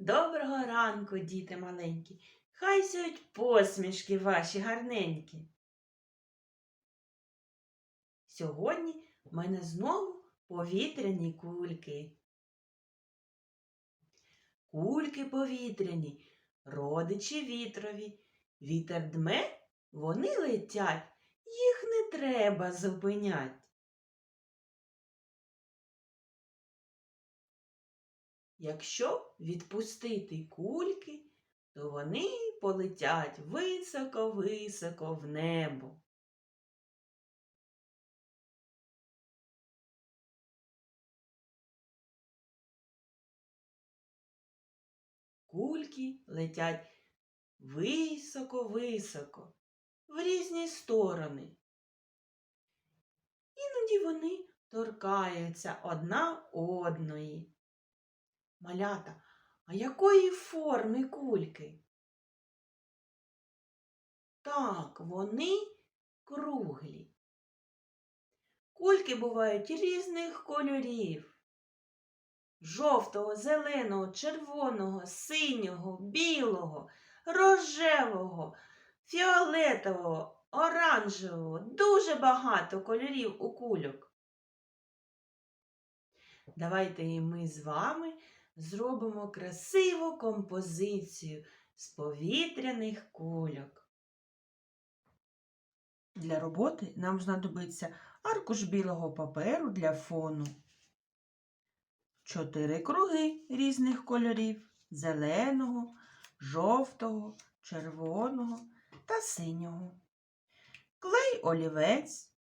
Доброго ранку, діти маленькі. Хай сяють посмішки ваші гарненькі. Сьогодні в мене знову повітряні кульки. Кульки повітряні, родичі вітрові. Вітер дме, вони летять, їх не треба зупинять. Якщо відпустити кульки, то вони полетять високо-високо в небо. Кульки летять високо-високо, в різні сторони. Іноді вони торкаються одна одної. Малята, а якої форми кульки? Так, вони круглі. Кульки бувають різних кольорів. Жовтого, зеленого, червоного, синього, білого, рожевого, фіолетового, оранжевого. Дуже багато кольорів у кульок. Давайте і ми з вами зробимо красиву композицію з повітряних кульок. Для роботи нам знадобиться аркуш білого паперу для фону, чотири круги різних кольорів зеленого, жовтого, червоного та синього, клей олівець,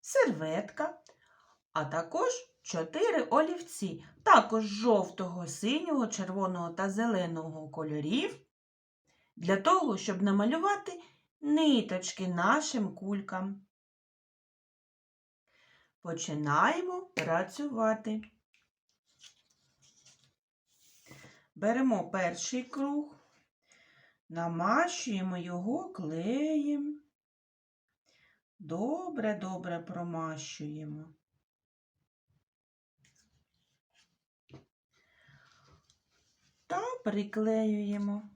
серветка, а також чотири олівці, також жовтого, синього, червоного та зеленого кольорів, для того, щоб намалювати ниточки нашим кулькам. Починаємо працювати. Беремо перший круг, намащуємо його клеєм. Добре-добре промащуємо. Та приклеюємо.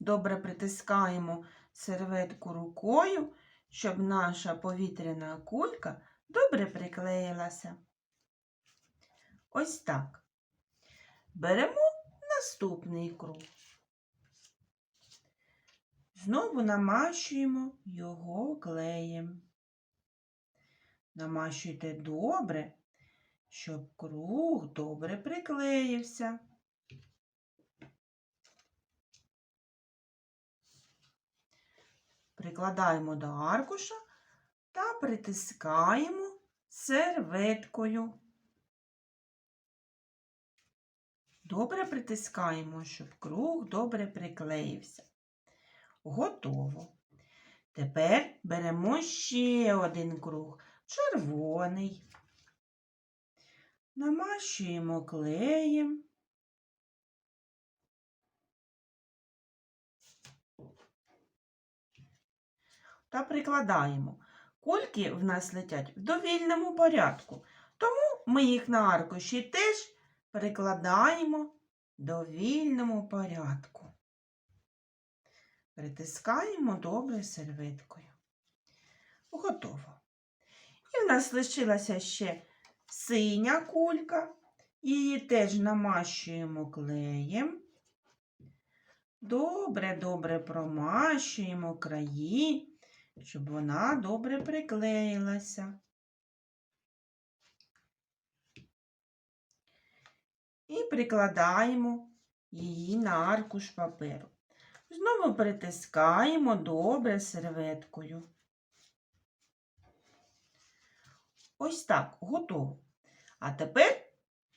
Добре притискаємо серветку рукою, щоб наша повітряна кулька добре приклеїлася. Ось так. Беремо наступний круг. Знову намащуємо його клеєм. Намащуйте добре, щоб круг добре приклеївся. Прикладаємо до аркуша та притискаємо серветкою. Добре притискаємо, щоб круг добре приклеївся. Готово. Тепер беремо ще один круг, червоний. Намащуємо клеєм. Та прикладаємо. Кульки в нас летять в довільному порядку, тому ми їх на аркуші теж перекладаємо в довільному порядку. Притискаємо добре серветкою. Готово. І в нас лишилася ще синя кулька. Її теж намащуємо клеєм. Добре-добре промащуємо краї, щоб вона добре приклеїлася. І прикладаємо її на аркуш паперу. Знову притискаємо добре серветкою. Ось так, готово. А тепер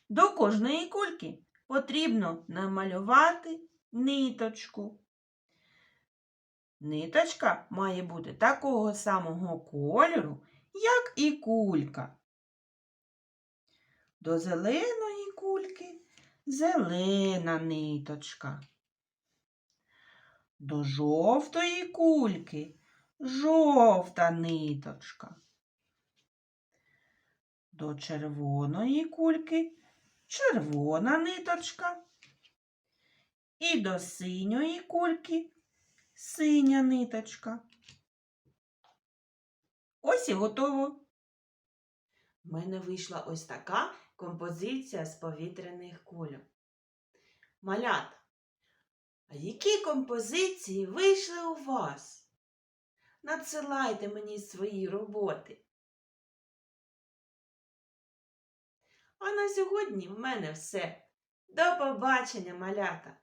до кожної кульки потрібно намалювати ниточку. Ниточка має бути такого самого кольору, як і кулька. До зеленої кульки зелена ниточка. До жовтої кульки жовта ниточка. До червоної кульки червона ниточка. І до синьої кульки синя ниточка. Ось і готово. У мене вийшла ось така композиція з повітряних кульок. Малята, а які композиції вийшли у вас? Надсилайте мені свої роботи. А на сьогодні в мене все. До побачення, малята!